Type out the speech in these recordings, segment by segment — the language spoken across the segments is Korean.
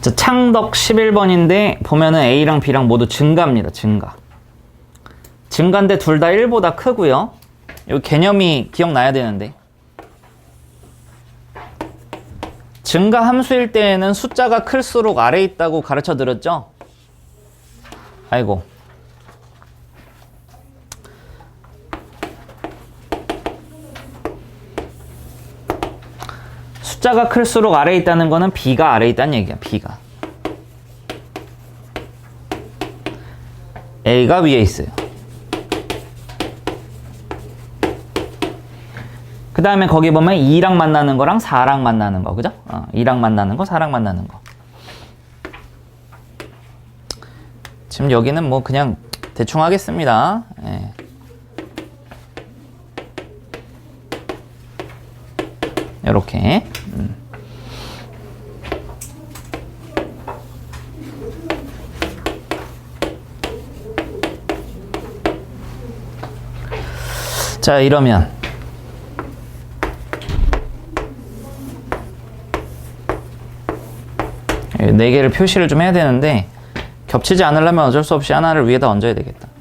자, 창덕 11번인데 보면은 A랑 B랑 모두 증가입니다. 증가. 증가인데 둘 다 1보다 크고요. 이 개념이 기억나야 되는데. 증가 함수일 때에는 숫자가 클수록 아래에 있다고 가르쳐 드렸죠? 아이고. 숫자가 클수록 아래에 있다는 거는 B가 아래에 있다는 얘기야, B가. A가 위에 있어요. 그 다음에 거기 보면 2랑 만나는 거랑 4랑 만나는 거, 그죠? 어, 2랑 만나는 거, 4랑 만나는 거. 지금 여기는 뭐 그냥 대충 하겠습니다. 예. 이렇게. 음. 자, 이러면 네 개를 표시를 좀 해야 되는데 겹치지 않으려면 어쩔 수 없이 하나를 위에다 얹어야 되겠다.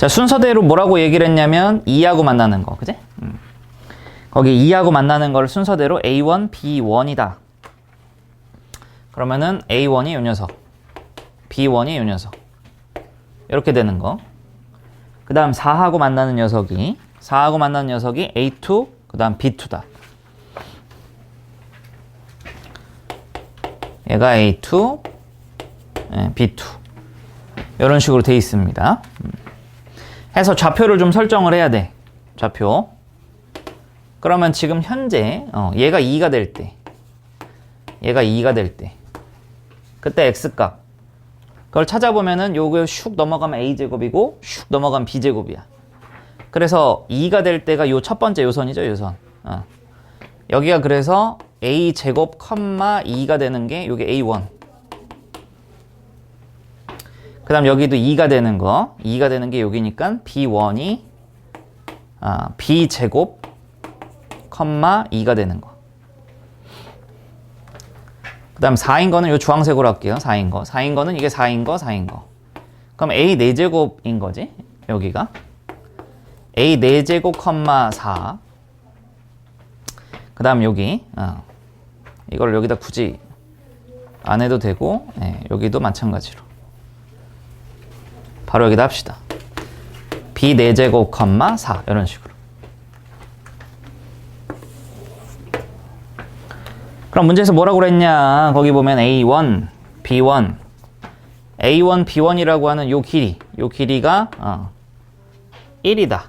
자, 순서대로 뭐라고 얘기를 했냐면 2하고 만나는 거, 그지? 음. 거기 2하고 만나는 걸 순서대로 A1, B1이다. 그러면은 A1이 요 녀석, B1이 요 녀석. 이렇게 되는 거. 그 다음 4하고 만나는 녀석이, 4하고 만나는 녀석이 A2, 그 다음 B2다. 얘가 A2, 예, B2. 이런 식으로 돼 있습니다. 음. 해서 좌표를 좀 설정을 해야 돼. 좌표. 그러면 지금 현재 어, 얘가 2가 될 때, 얘가 2가 될 때, 그때 x값. 그걸 찾아보면은 요거 슉 넘어가면 a 제곱이고 슉 넘어가면 b 제곱이야. 그래서 2가 될 때가 요 첫 번째 요선이죠, 요선. 어. 여기가 그래서 a 제곱 컴마 2가 되는 게 요게 a1. 그 다음 여기도 2가 되는 거 2가 되는 게 여기니까 b1이 아, b제곱 컴마 2가 되는 거. 그 다음 4인 거는 요 주황색으로 할게요. 4인 거. 4인 거는 이게 4인 거, 4인 거. 그럼 a 4제곱인 거지. 여기가. a 4제곱 컴마 4. 그 다음 여기. 어. 이걸 여기다 굳이 안 해도 되고 네, 여기도 마찬가지로. 바로 여기다 합시다. b 4제곱 컴마 4 이런 식으로. 그럼 문제에서 뭐라고 그랬냐? 거기 보면 a1, b1, a1, b1이라고 하는 요 길이, 요 길이가 어, 1이다.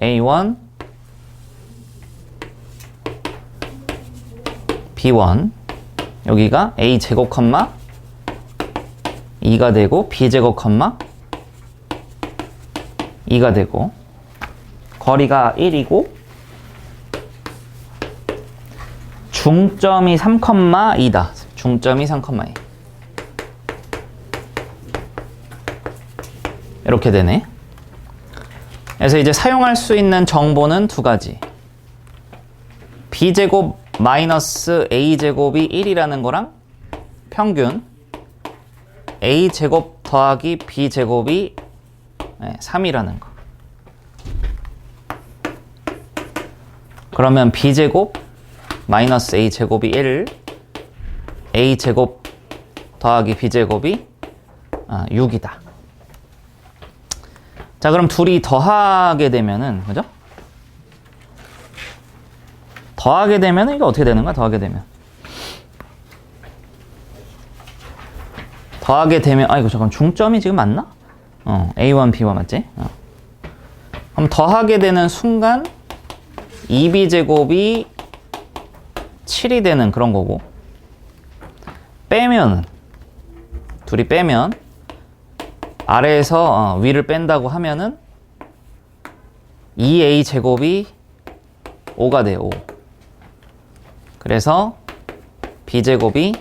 a1, b1 여기가 a 제곱 컴마 2가 되고 b제곱 컴마 2가 되고 거리가 1이고 중점이 3,2다. 중점이 3,2. 이렇게 되네. 그래서 이제 사용할 수 있는 정보는 두 가지. b제곱 마이너스 a제곱이 1이라는 거랑 평균 a제곱 더하기 b제곱이 3이라는 거. 그러면 b제곱 마이너스 a제곱이 1, a제곱 더하기 b제곱이 6이다. 자, 그럼 둘이 더하게 되면은, 그죠? 더하게 되면 이게 어떻게 되는 거야? 더하게 되면. 더하게 되면, 아, 이거 잠깐 중점이 지금 맞나? 어, A1, B1 맞지? 어. 그럼 더하게 되는 순간 2b제곱이 7이 되는 그런 거고 빼면 둘이 빼면 아래에서 어, 위를 뺀다고 하면은 2a 제곱이 5가 돼요. 5. 그래서 b제곱이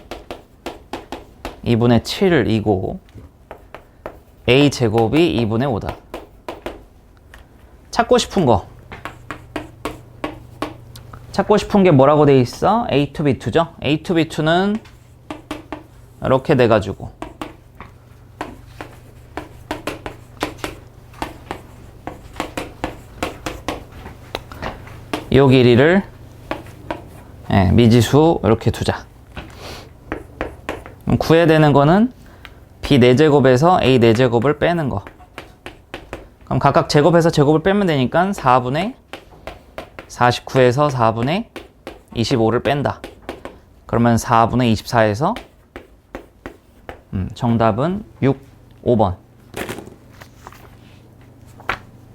2분의 7이고 a제곱이 2분의 5다. 찾고 싶은 거. 찾고 싶은 게 뭐라고 돼 있어? a to b2죠? a to b2는 이렇게 돼가지고 요 길이를 예, 미지수 이렇게 두자. 그럼 구해야 되는 거는 b 4제곱에서 a 4제곱을 빼는 거. 그럼 각각 제곱해서 제곱을 빼면 되니까 4분의 49에서 4분의 25를 뺀다. 그러면 4분의 24에서 음, 정답은 6, 5번.